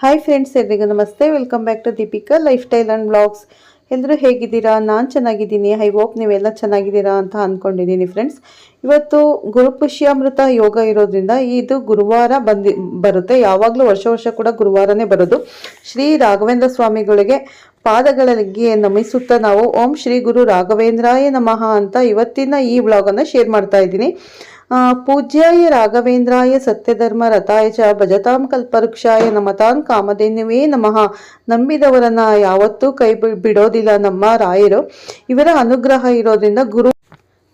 Hi friends ಎಲ್ರಿಗೂ ನಮಸ್ತೆ. Welcome back to Deepika lifestyle and blogs ಎಲ್ಲರೂ ಹೇಗಿದ್ದೀರಾ? ನಾನು ಚೆನ್ನಾಗಿದ್ದೀನಿ. ಐ ಹೋಪ್ ನೀವೆಲ್ಲ ಚೆನ್ನಾಗಿದ್ದೀರಾ ಅಂತ ಅಂದ್ಕೊಂಡಿದ್ದೀನಿ ಫ್ರೆಂಡ್ಸ್ ಇವತ್ತು ಗುರುಪುಷ್ಯಾಮೃತ ಯೋಗ ಇರೋದ್ರಿಂದ ಇದು ಗುರುವಾರ ಬಂದಿ, ಬರುತ್ತೆ. ಯಾವಾಗಲೂ ವರ್ಷ ವರ್ಷ ಕೂಡ ಗುರುವಾರನೇ ಬರೋದು. ಶ್ರೀ ರಾಘವೇಂದ್ರ ಸ್ವಾಮಿಗಳಿಗೆ ಪಾದಗಳಿಗೆ ನಮಿಸುತ್ತಾ ನಾವು ಓಂ ಶ್ರೀ ಗುರು ರಾಘವೇಂದ್ರಾಯ ನಮಃ ಅಂತ ಇವತ್ತಿನ ಈ ವ್ಲಾಗನ್ನು ಶೇರ್ ಮಾಡ್ತಾ ಇದ್ದೀನಿ. ಪೂಜ್ಯಾಯ ರಾಘವೇಂದ್ರಾಯ ಸತ್ಯಧರ್ಮ ರಥಾಯ ಚ ಭಜತಾಂ ಕಲ್ಪವೃಕ್ಷಾಯ ನಮತಾನ್ ಕಾಮಧೇನುವೇ ನಮಃ. ನಂಬಿದವರನ್ನ ಯಾವತ್ತೂ ಕೈ ಬಿಡೋದಿಲ್ಲ ನಮ್ಮ ರಾಯರು. ಇವರ ಅನುಗ್ರಹ ಇರೋದ್ರಿಂದ ಗುರು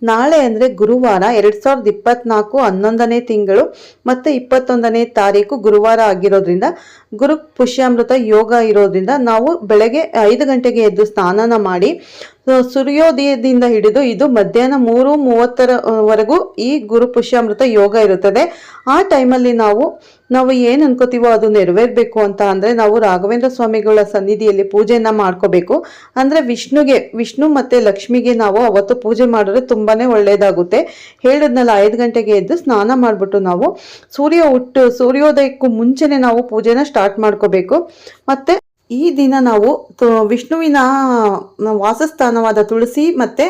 ನಾಳೆ ಅಂದರೆ ಗುರುವಾರ ಎರಡು ಸಾವಿರದ ಇಪ್ಪತ್ನಾಲ್ಕು ಹನ್ನೊಂದನೇ ತಿಂಗಳು ಮತ್ತು ಇಪ್ಪತ್ತೊಂದನೇ ತಾರೀಕು ಗುರುವಾರ ಆಗಿರೋದ್ರಿಂದ ಗುರು ಪುಷ್ಯಾಮೃತ ಯೋಗ ಇರೋದ್ರಿಂದ ನಾವು ಬೆಳಗ್ಗೆ ಐದು ಗಂಟೆಗೆ ಎದ್ದು ಸ್ನಾನನ ಮಾಡಿ ಸೂರ್ಯೋದಯದಿಂದ ಹಿಡಿದು ಇದು ಮಧ್ಯಾಹ್ನ ಮೂರು ಮೂವತ್ತರ ವರೆಗೂ ಈ ಗುರು ಪುಷ್ಯಾಮೃತ ಯೋಗ ಇರುತ್ತದೆ. ಆ ಟೈಮಲ್ಲಿ ನಾವು ನಾವು ಏನು ಅನ್ಕೋತೀವೋ ಅದು ನೆರವೇರಬೇಕು ಅಂತ ಅಂದರೆ ನಾವು ರಾಘವೇಂದ್ರ ಸ್ವಾಮಿಗಳ ಸನ್ನಿಧಿಯಲ್ಲಿ ಪೂಜೆಯನ್ನು ಮಾಡ್ಕೋಬೇಕು. ಅಂದರೆ ವಿಷ್ಣುಗೆ, ವಿಷ್ಣು ಮತ್ತು ಲಕ್ಷ್ಮಿಗೆ ನಾವು ಅವತ್ತು ಪೂಜೆ ಮಾಡಿದ್ರೆ ತುಂಬಾ ಒಳ್ಳೆಯದಾಗುತ್ತೆ ಹೇಳಿದ್ನಲ್ಲ, ಐದು ಗಂಟೆಗೆ ಎದ್ದು ಸ್ನಾನ ಮಾಡಿಬಿಟ್ಟು ನಾವು ಸೂರ್ಯ ಹುಟ್ಟು, ಸೂರ್ಯೋದಯಕ್ಕೂ ಮುಂಚೆನೇ ನಾವು ಪೂಜೆನ ಸ್ಟಾರ್ಟ್ ಮಾಡ್ಕೋಬೇಕು. ಮತ್ತು ಈ ದಿನ ನಾವು ವಿಷ್ಣುವಿನ ವಾಸಸ್ಥಾನವಾದ ತುಳಸಿ ಮತ್ತು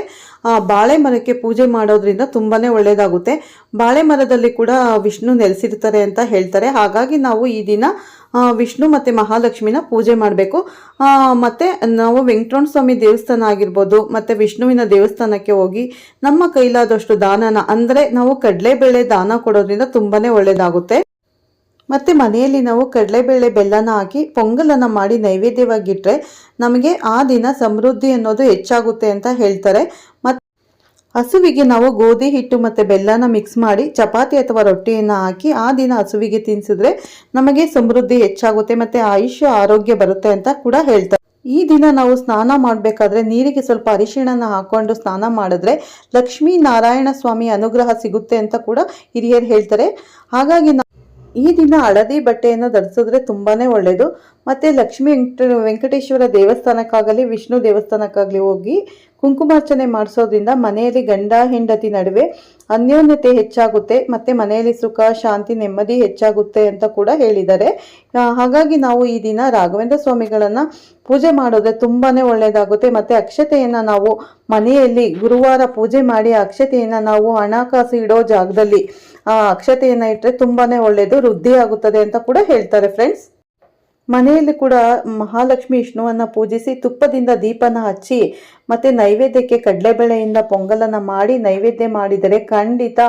ಬಾಳೆ ಮರಕ್ಕೆ ಪೂಜೆ ಮಾಡೋದ್ರಿಂದ ತುಂಬಾ ಒಳ್ಳೆಯದಾಗುತ್ತೆ ಬಾಳೆ ಮರದಲ್ಲಿ ಕೂಡ ವಿಷ್ಣು ನೆಲೆಸಿರ್ತಾರೆ ಅಂತ ಹೇಳ್ತಾರೆ. ಹಾಗಾಗಿ ನಾವು ಈ ದಿನ ವಿಷ್ಣು ಮತ್ತು ಮಹಾಲಕ್ಷ್ಮಿನ ಪೂಜೆ ಮಾಡಬೇಕು. ಮತ್ತು ನಾವು ವೆಂಕಟರಮಣ ಸ್ವಾಮಿ ದೇವಸ್ಥಾನ ಆಗಿರ್ಬೋದು, ಮತ್ತು ವಿಷ್ಣುವಿನ ದೇವಸ್ಥಾನಕ್ಕೆ ಹೋಗಿ ನಮ್ಮ ಕೈಲಾದಷ್ಟು ದಾನನ, ಅಂದರೆ ನಾವು ಕಡಲೆಬೇಳೆ ದಾನ ಕೊಡೋದ್ರಿಂದ ತುಂಬಾ ಒಳ್ಳೆಯದಾಗುತ್ತೆ ಮತ್ತು ಮನೆಯಲ್ಲಿ ನಾವು ಕಡಲೆಬೇಳೆ ಬೆಲ್ಲನ ಹಾಕಿ ಪೊಂಗಲನ್ನು ಮಾಡಿ ನೈವೇದ್ಯವಾಗಿಟ್ಟರೆ ನಮಗೆ ಆ ದಿನ ಸಮೃದ್ಧಿ ಅನ್ನೋದು ಹೆಚ್ಚಾಗುತ್ತೆ ಅಂತ ಹೇಳ್ತಾರೆ. ಮತ್ತು ಹಸುವಿಗೆ ನಾವು ಗೋಧಿ ಹಿಟ್ಟು ಮತ್ತು ಬೆಲ್ಲನ ಮಿಕ್ಸ್ ಮಾಡಿ ಚಪಾತಿ ಅಥವಾ ರೊಟ್ಟಿಯನ್ನು ಹಾಕಿ ಆ ದಿನ ಹಸುವಿಗೆ ತಿನ್ಸಿದ್ರೆ ನಮಗೆ ಸಮೃದ್ಧಿ ಹೆಚ್ಚಾಗುತ್ತೆ ಮತ್ತು ಆಯುಷ್ಯ ಆರೋಗ್ಯ ಬರುತ್ತೆ ಅಂತ ಕೂಡ ಹೇಳ್ತಾರೆ. ಈ ದಿನ ನಾವು ಸ್ನಾನ ಮಾಡಬೇಕಾದ್ರೆ ನೀರಿಗೆ ಸ್ವಲ್ಪ ಅರಿಶಿಣನ ಹಾಕೊಂಡು ಸ್ನಾನ ಮಾಡಿದ್ರೆ ಲಕ್ಷ್ಮೀ ನಾರಾಯಣ ಸ್ವಾಮಿ ಅನುಗ್ರಹ ಸಿಗುತ್ತೆ ಅಂತ ಕೂಡ ಹಿರಿಯರು ಹೇಳ್ತಾರೆ. ಹಾಗಾಗಿ ಈ ದಿನ ಹಳದಿ ಬಟ್ಟೆಯನ್ನು ಧರಿಸಿದ್ರೆ ತುಂಬಾನೇ ಒಳ್ಳೆಯದು ಮತ್ತು ಲಕ್ಷ್ಮೀ ವೆಂಕಟ, ವೆಂಕಟೇಶ್ವರ ದೇವಸ್ಥಾನಕ್ಕಾಗಲಿ, ವಿಷ್ಣು ದೇವಸ್ಥಾನಕ್ಕಾಗಲಿ ಹೋಗಿ ಕುಂಕುಮಾರ್ಚನೆ ಮಾಡಿಸೋದ್ರಿಂದ ಮನೆಯಲ್ಲಿ ಗಂಡ, ಹೆಂಡತಿ ನಡುವೆ ಅನ್ಯೋನ್ಯತೆ ಹೆಚ್ಚಾಗುತ್ತೆ, ಮತ್ತೆ ಮನೆಯಲ್ಲಿ ಸುಖ, ಶಾಂತಿ, ನೆಮ್ಮದಿ ಹೆಚ್ಚಾಗುತ್ತೆ ಅಂತ ಕೂಡ ಹೇಳಿದ್ದಾರೆ. ಹಾಗಾಗಿ ನಾವು ಈ ದಿನ ರಾಘವೇಂದ್ರ ಸ್ವಾಮಿಗಳನ್ನ ಪೂಜೆ ಮಾಡೋದ್ರೆ ತುಂಬಾನೇ ಒಳ್ಳೇದಾಗುತ್ತೆ. ಮತ್ತೆ ಅಕ್ಷತೆಯನ್ನು ನಾವು ಮನೆಯಲ್ಲಿ ಗುರುವಾರ ಪೂಜೆ ಮಾಡಿ ಅಕ್ಷತೆಯನ್ನ ನಾವು ಹಣಕಾಸು ಇಡೋ ಜಾಗದಲ್ಲಿ ಆ ಅಕ್ಷತೆಯನ್ನು ಇಟ್ಟರೆ ತುಂಬಾನೇ ಒಳ್ಳೆಯದು ವೃದ್ಧಿ ಆಗುತ್ತದೆ ಅಂತ ಕೂಡ ಹೇಳ್ತಾರೆ ಫ್ರೆಂಡ್ಸ್ ಮನೆಯಲ್ಲಿ ಕೂಡ ಮಹಾಲಕ್ಷ್ಮಿ ವಿಷ್ಣುವನ್ನು ಪೂಜಿಸಿ ತುಪ್ಪದಿಂದ ದೀಪನ ಹಚ್ಚಿ ಮತ್ತು ನೈವೇದ್ಯಕ್ಕೆ ಕಡಲೆಬೇಳೆಯಿಂದ ಪೊಂಗಲನ್ನು ಮಾಡಿ ನೈವೇದ್ಯ ಮಾಡಿದರೆ ಖಂಡಿತ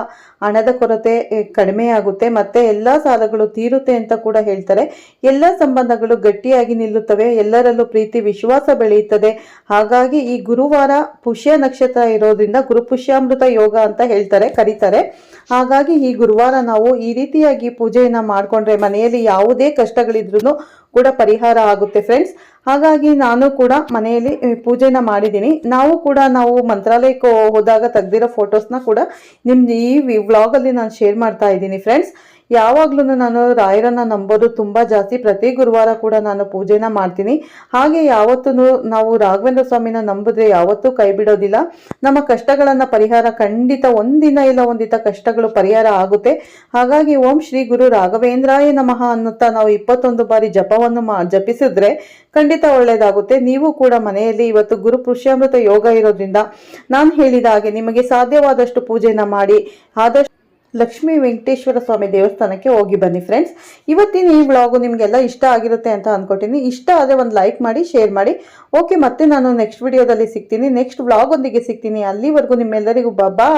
ಹಣದ ಕೊರತೆ ಕಡಿಮೆಯಾಗುತ್ತೆ ಮತ್ತು ಎಲ್ಲ ಸಾಲಗಳು ತೀರುತ್ತೆ ಅಂತ ಕೂಡ ಹೇಳ್ತಾರೆ. ಎಲ್ಲ ಸಂಬಂಧಗಳು ಗಟ್ಟಿಯಾಗಿ ನಿಲ್ಲುತ್ತವೆ. ಎಲ್ಲರಲ್ಲೂ ಪ್ರೀತಿ, ವಿಶ್ವಾಸ ಬೆಳೆಯುತ್ತದೆ. ಹಾಗಾಗಿ ಈ ಗುರುವಾರ ಪುಷ್ಯ ನಕ್ಷತ್ರ ಇರೋದ್ರಿಂದ ಗುರುಪುಷ್ಯಾಮೃತ ಯೋಗ ಅಂತ ಹೇಳ್ತಾರೆ, ಕರೀತಾರೆ. ಹಾಗಾಗಿ ಈ ಗುರುವಾರ ನಾವು ಈ ರೀತಿಯಾಗಿ ಪೂಜೆಯನ್ನು ಮಾಡಿಕೊಂಡ್ರೆ ಮನೆಯಲ್ಲಿ ಯಾವುದೇ ಕಷ್ಟಗಳಿದ್ರೂ ಕೂಡ ಪರಿಹಾರ ಆಗುತ್ತೆ ಫ್ರೆಂಡ್ಸ್ ಹಾಗಾಗಿ ನಾನು ಕೂಡ ಮನೆಯಲ್ಲಿ ಪೂಜೆನ ಮಾಡಿದ್ದೀನಿ. ನಾವು ಕೂಡ ನಾವು ಮಂತ್ರಾಲಯಕ್ಕೆ ಹೋದಾಗ ತೆಗ್ದಿರೋ ಫೋಟೋಸ್ನ ಕೂಡ ನಿಮ್ದು ಈ ವ್ಲಾಗಲ್ಲಿ ನಾನು ಶೇರ್ ಮಾಡ್ತಾ ಇದ್ದೀನಿ ಫ್ರೆಂಡ್ಸ್ ಯಾವಾಗ್ಲೂ ನಾನು ರಾಯರನ್ನ ನಂಬೋದು. ತುಂಬಾ ಜಾಸ್ತಿ ಪ್ರತಿ ಗುರುವಾರ ಕೂಡ ನಾನು ಪೂಜೆನ ಮಾಡ್ತೀನಿ. ಹಾಗೆ ಯಾವತ್ತೂ ನಾವು ರಾಘವೇಂದ್ರ ಸ್ವಾಮಿನ ನಂಬಿದ್ರೆ ಯಾವತ್ತೂ ಕೈ ಬಿಡೋದಿಲ್ಲ. ನಮ್ಮ ಕಷ್ಟಗಳನ್ನ ಪರಿಹಾರ ಖಂಡಿತ ಒಂದಿನ ಇಲ್ಲ ಒಂದಿತ ಕಷ್ಟಗಳು ಪರಿಹಾರ ಆಗುತ್ತೆ. ಹಾಗಾಗಿ ಓಂ ಶ್ರೀ ಗುರು ರಾಘವೇಂದ್ರಾಯ ನಮಃ ಅನ್ನುತ್ತಾ ನಾವು ಇಪ್ಪತ್ತೊಂದು ಬಾರಿ ಜಪವನ್ನು ಜಪಿಸಿದ್ರೆ ಖಂಡಿತ ಒಳ್ಳೇದಾಗುತ್ತೆ. ನೀವು ಕೂಡ ಮನೆಯಲ್ಲಿ ಇವತ್ತು ಗುರು ಪುಷ್ಯಾಮೃತ ಯೋಗ ಇರೋದ್ರಿಂದ ನಾನು ಹೇಳಿದ ಹಾಗೆ ನಿಮಗೆ ಸಾಧ್ಯವಾದಷ್ಟು ಪೂಜೆನ ಮಾಡಿ. ಆದಷ್ಟು ಲಕ್ಷ್ಮೀ ವೆಂಕಟೇಶ್ವರ ಸ್ವಾಮಿ ದೇವಸ್ಥಾನಕ್ಕೆ ಹೋಗಿ ಬನ್ನಿ ಫ್ರೆಂಡ್ಸ್ ಇವತ್ತಿನ ಈ ವ್ಲಾಗು ನಿಮಗೆಲ್ಲ ಇಷ್ಟ ಆಗಿರುತ್ತೆ ಅಂತ ಅಂದ್ಕೊತೀನಿ ಇಷ್ಟ ಆದರೆ ಒಂದು ಲೈಕ್ ಮಾಡಿ ಶೇರ್ ಮಾಡಿ. ಓಕೆ ಮತ್ತೆ ನಾನು ನೆಕ್ಸ್ಟ್ ವಿಡಿಯೋದಲ್ಲಿ ಸಿಗ್ತೀನಿ. ನೆಕ್ಸ್ಟ್ ವ್ಲಾಗ್ ಒಂದಿಗೆ ಸಿಗ್ತೀನಿ. ಅಲ್ಲಿವರೆಗೂ ನಿಮ್ಮೆಲ್ಲರಿಗೂ ಬಾಯ್